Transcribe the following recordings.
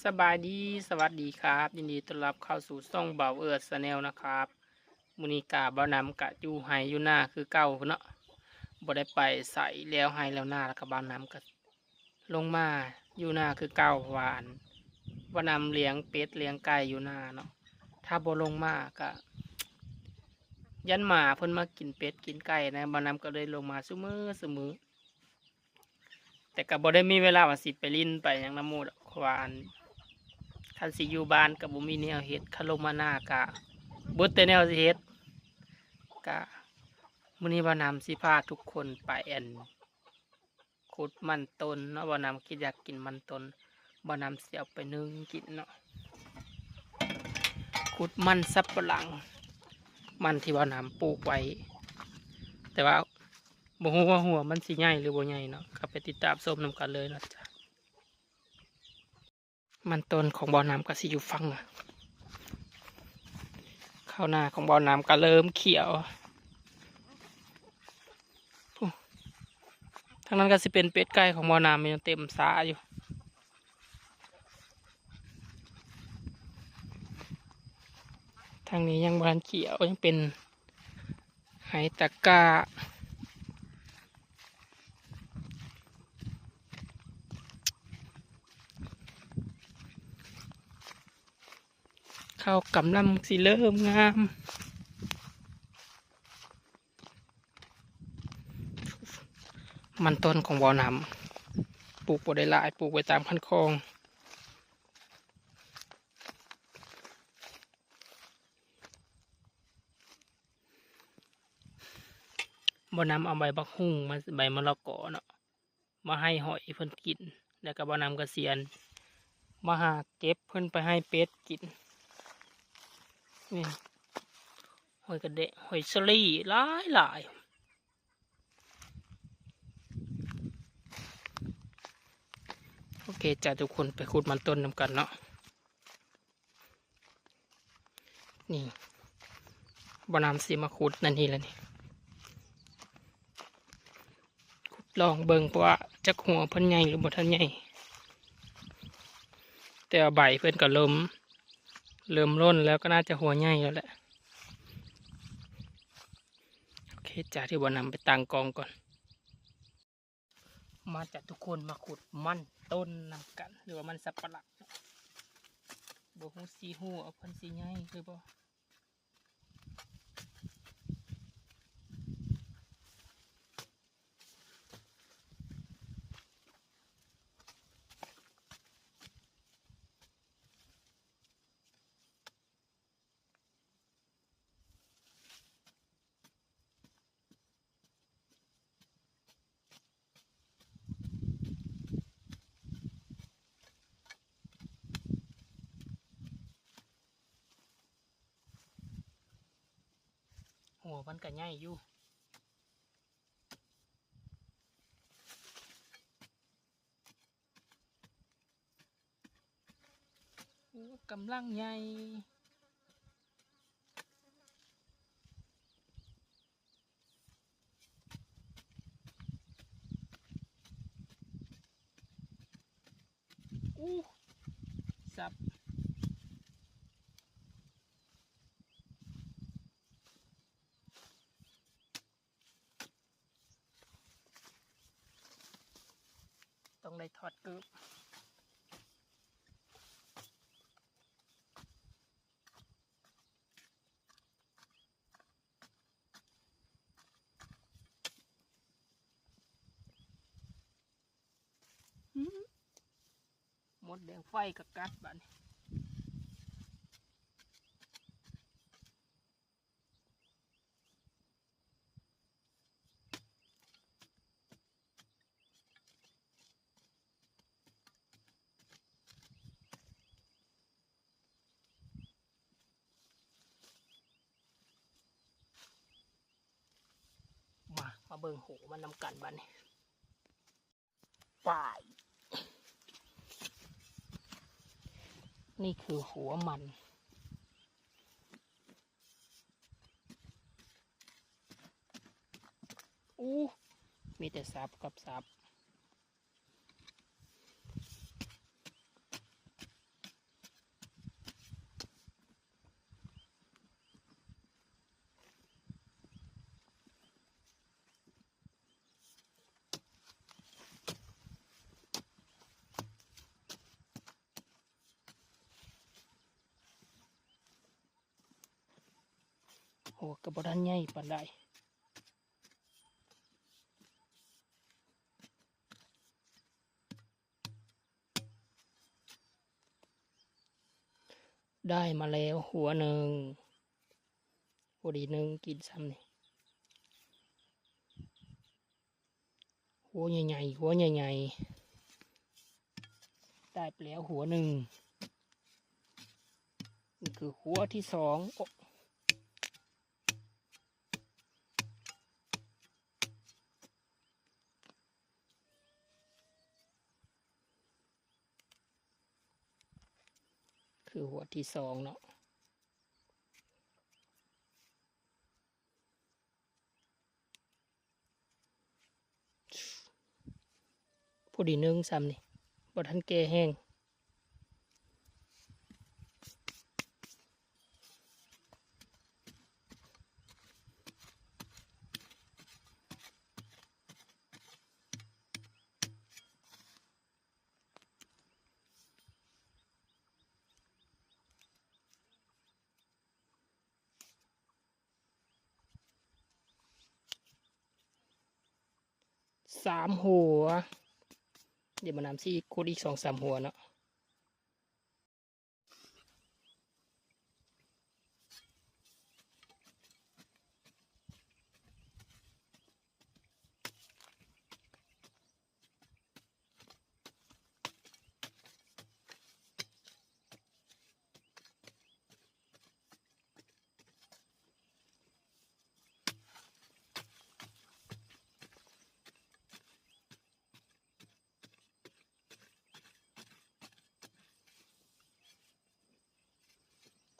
สบายดีสวัสดีครับ ยินดีต้อนรับเข้าสู่ช่องเบาเอิร์ดแนลนะครับมุนิกาเบานำกะอยู่ไฮอยู่หน้าคือเก่าเนาะบ่ได้ไปใส่แล้วไฮแล้วหน้าแล้วก็บานำก็ลงมาอยู่หน้าคือเก่าหวานเบานำเลี้ยงเป็ดเลี้ยงไก่อยู่หน้าเนาะถ้าบ่ลงมาก็ยันหมาเพิ่นมากินเป็ดกินไก่นะเบานำก็เลยลงมาซุมือซุมือแต่ก็บ่ได้มีเวลาว่าสิไปลิ้นไปยังน้ำมูดอกเพราะว่าน คันสิอยู่บ้านกับบ่มีแนวเฮ็ดคันลงมาหน้ากะบิดแต่แนวสิเฮ็ดกะมื้อนี้บ่านำสิพาทุกคนไปอันขุดมันตนเนาะบ่านำคิดอยากกินมันตนบ่านำเสิเอาไปนึ่งกินเนาะขุดมันสับปะหลัง มันที่บ่านำปลูกไว้ แต่ว่าบ่ฮู้ว่าหัวมันสิใหญ่หรือบ่ใหญ่เนาะก็ไปติดตามชมนำกันเลยนะจ้ะ มันต้นของบ่อน้ำก็สิอยู่ฟังอะข้าวหน้าของบ่อน้ำก็เริ่มเขียวพู้งนั้นก็สิเป็นเป็ดไก่ของบ่อน้ำมันยังเต็มสาอยู่ทางนี้ยังบานเขียวยังเป็นไหตะกร้า ข้าวกำลังสิเริ่มงาม มันต้นของบ่อน้ำปลูกบ่ได้หลายปลูกไว้ตามคันคลองบ่อนำเอาใบบักฮุ่งมาใบมะละกอเนาะมาให้หอยเพิ่นกิน แล้วก็บ่อนำกระเสียนมาหาเก็บเพิ่นไปให้เป็ดกิน นี่หอยกระเดะหอยสลีหลายหลายโอเคจ้ะทุกคนไปขุดมันต้นนำกันเนาะนี่บนำสีมาขุดนั่นนี่แหละนี่ขุดลองเบิ่งว่าจะหัวเพิ่นใหญ่หรือบ่ทันใหญ่แต่ใบเพิ่นก็เริ่ม เริ่มร่นแล้วก็น่าจะหัวใหญ่แล้วแหละ โอเคจ่าที่บนำไปตั้งกองก่อน มาจากทุกคนมาขุดมันต้นนำกัน หรือว่ามันสับปะหลักบ่หูสีหูเอาพันสีใหญ่คือบ่ หัวมันก็ใหญ่อยู่กำลังใหญ่ อู้สับ ต้องได้ทอดกึบหืมหมดแดงไฟกับกัดบ้านมา มาเบิ่งโหมันนำกันบ้านนี้ฝ่าย นี่คือหัวมัน อู้ มีแต่ซับกับซับ หัวกระบอกด้านใหญ่ปานใดได้มาแล้วหัวหนึ่งหัวดีหนึ่งกินซ้ำนี่หัวใหญ่ๆหัวใหญ่ๆได้ไปแล้วหัวหนึ่งนี่คือหัวที่สองโอ คือหัวที่สองเนาะพอดีหนึ่งซ้ำนี่บทันแก่แห้ง สามหัว เดี๋ยวมานำซี่คูดอีกสองสามหัวเนาะ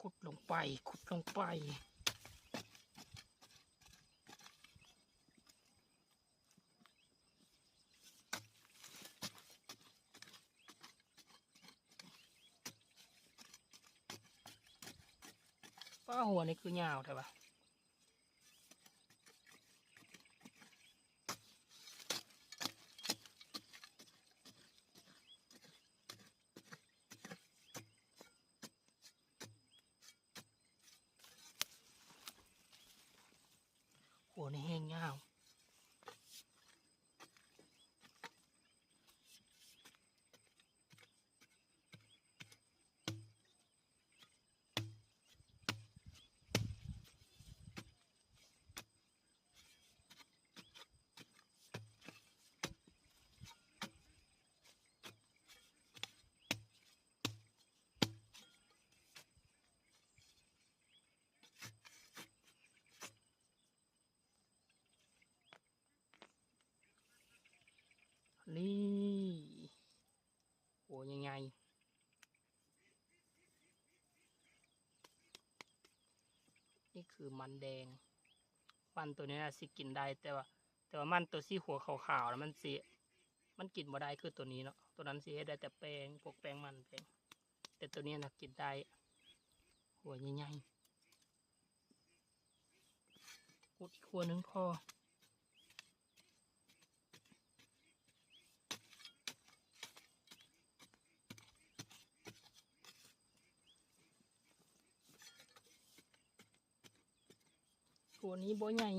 ขุดลงไปขุดลงไป ป้าหัวนี่คือยาวใช่ปะ นี่โอ้ยังไง นี่คือมันแดง มันตัวนี้นะสิกินได้แต่ว่า แต่ว่ามันตัวสีหัวขาวๆแล้วมันสิมันกินบ่ได้คือตัวนี้เนาะตัวนั้นสิให้ได้แต่แป้งพวกแป้งมันแป้งแต่ตัวนี้นะกินได้ หัวใหญ่ๆกุดอีกหัวหนึงพอ นี้บ่ใหญ่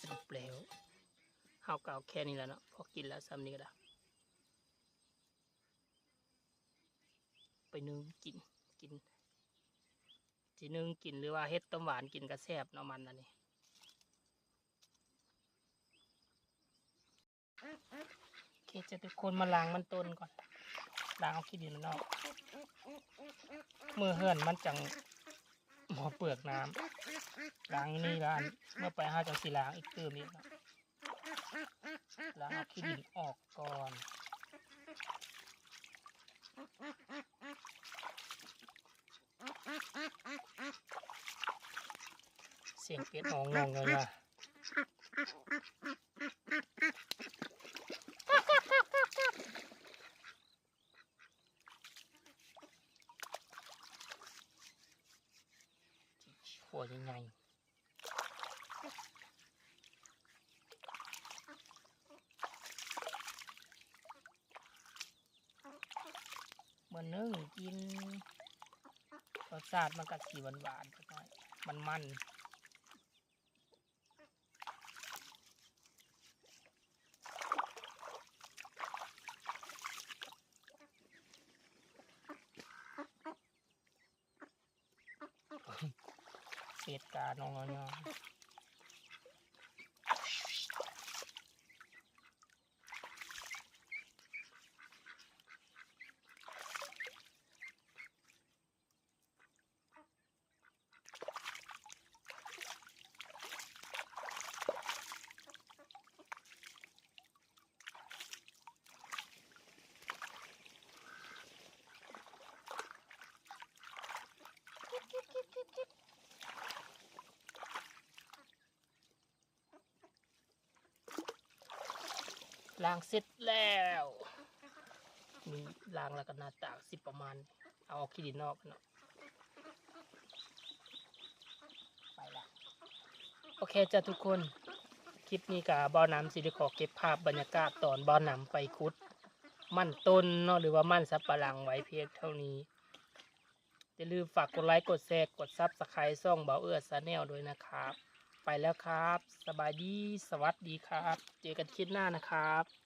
สรุปแล้ว เฮาก็เอาแค่นี้แล้วเนาะพอกินแล้วซ้ำนี้ก็ได้ไปนึ่งกินกินจีนึ่งกินหรือว่าเฮ็ดต้มหวานกินกระแซบเนาะมันอันนี้โอเคจะทุกคนมาล้างมันต้นก่อนล้างเอาขี้ดินมันออกเมื่อเหือนมันจังหมอเปลือกน้ำล้างนี่ล้างเมื่อไปห้าจังสีล้างอีกเติมอีกเนาะ แล้วเอาขี้ดินออกก่อน เสียงเป็ดอองงงเลยนะหัวใหญ่ ๆมันนึ่งกินรสชาติมันก็สีหวานหวานๆจักหน่อยมันมันเศษกาน้องน้อง ล้างเสร็จแล้วมีล้างแล้วก็หน้าตากสิประมาณ เอาออกขี้ดินนอกเนาะไปละโอเคจ้ะทุกคน คลิปนี้กับบ่อน้ำสิได้ขอเก็บภาพบรรยากาศตอนบ่อน้ำไปคุด มั่นต้นเนาะหรือว่ามั่นสับปะหลังไว้เพียงเท่านี้อย่าลืมฝากกดไลค์กดแชร์กดซับสไครต์ซ่องเบาเอื้อซาแนลด้วยนะครับ ไปแล้วครับ สบายดี สวัสดีครับ เจอกันคลิปหน้านะครับ